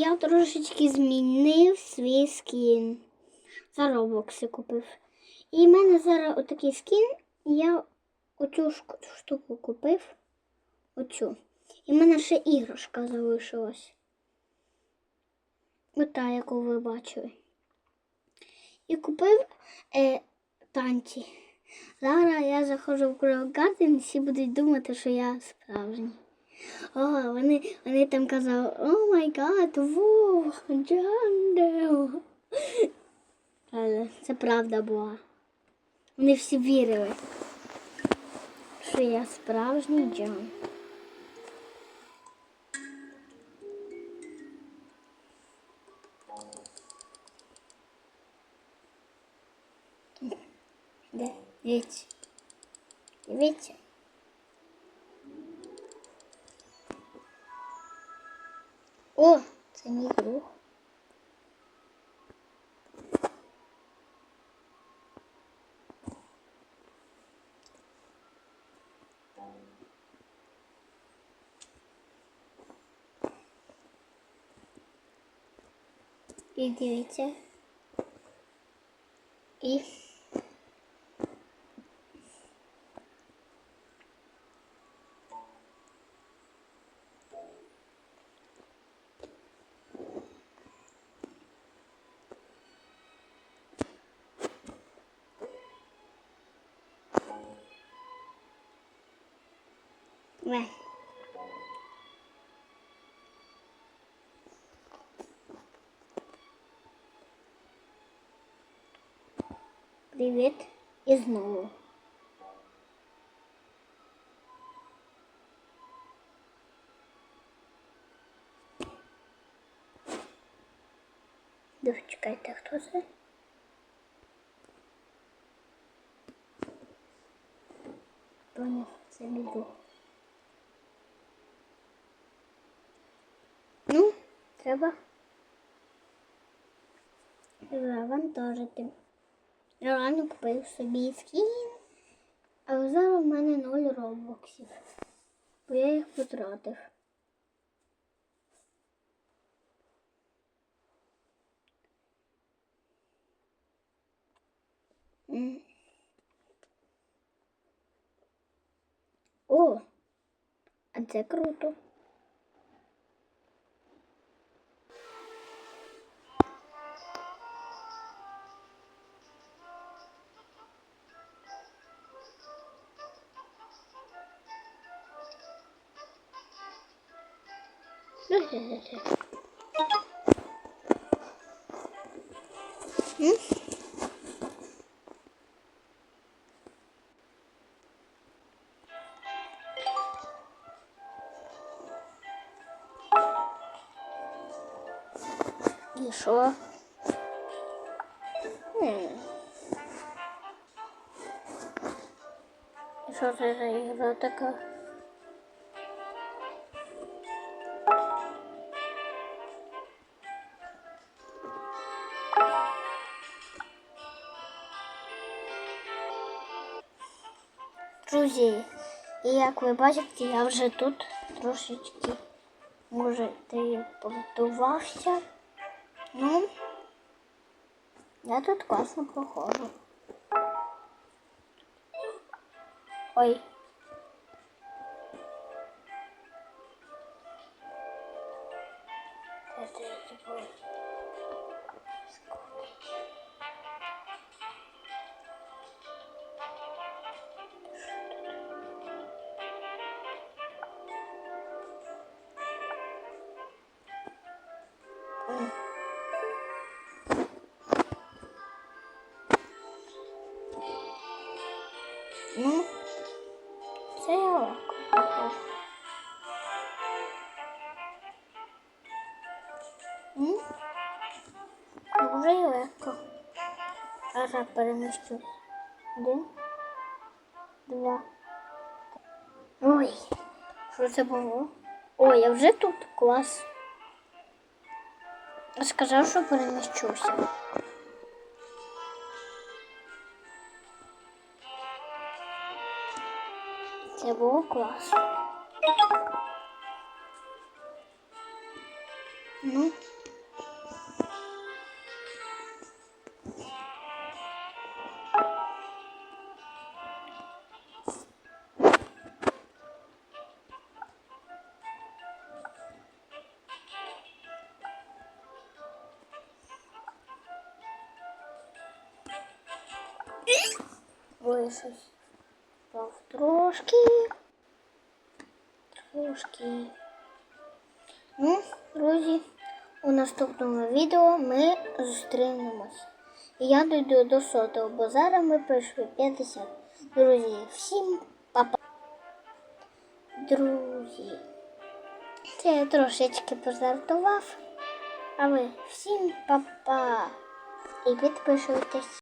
Я трошечки змінив свій скін. За робокси купив. І в мене зараз отакий скін, і я оцю штуку купив. Оцю. І в мене ще іграшка залишилась. Ота, яку ви бачили. І купив е, танці. Зараз я заходжу в Grow Garden, всі будуть думати, що я справжній. О, вони, вони там казали, о май гад, во, Джандел. Але це правда була. Вони всі вірили, що я справжній Джон. Де? Дивіться. Дивіться. О, це мій друг. І дивіться. І Не. Привіт і знову. Дуже чекайте, хто це? Поняв, це мій друг. Ну, треба завантажити. Я рано купив собі скін, але зараз в мене 0 робоксів, бо я їх потратив. О, а це круто. М? І що? Що це за ігра така? Друзі, і як ви бачите, я вже тут трошечки, може, ти побудувався. Ну, я тут класно проходжу. Ой. Ну, це я легко. Дуже й легко. Зараз переміщу. Один, два. Ой, що це було? Ой, я вже тут клас. Сказав, що переміщуся. Це було класно. Ну. Ой, трошки. Трошки. Ну, друзі, у наступному відео ми зустрінемось. Я дойду до сотого, бо зараз ми пройшли 50. Друзі, всім па-па. Друзі. Це я трошечки пожартував. А ви всім па-па. І підписуйтесь.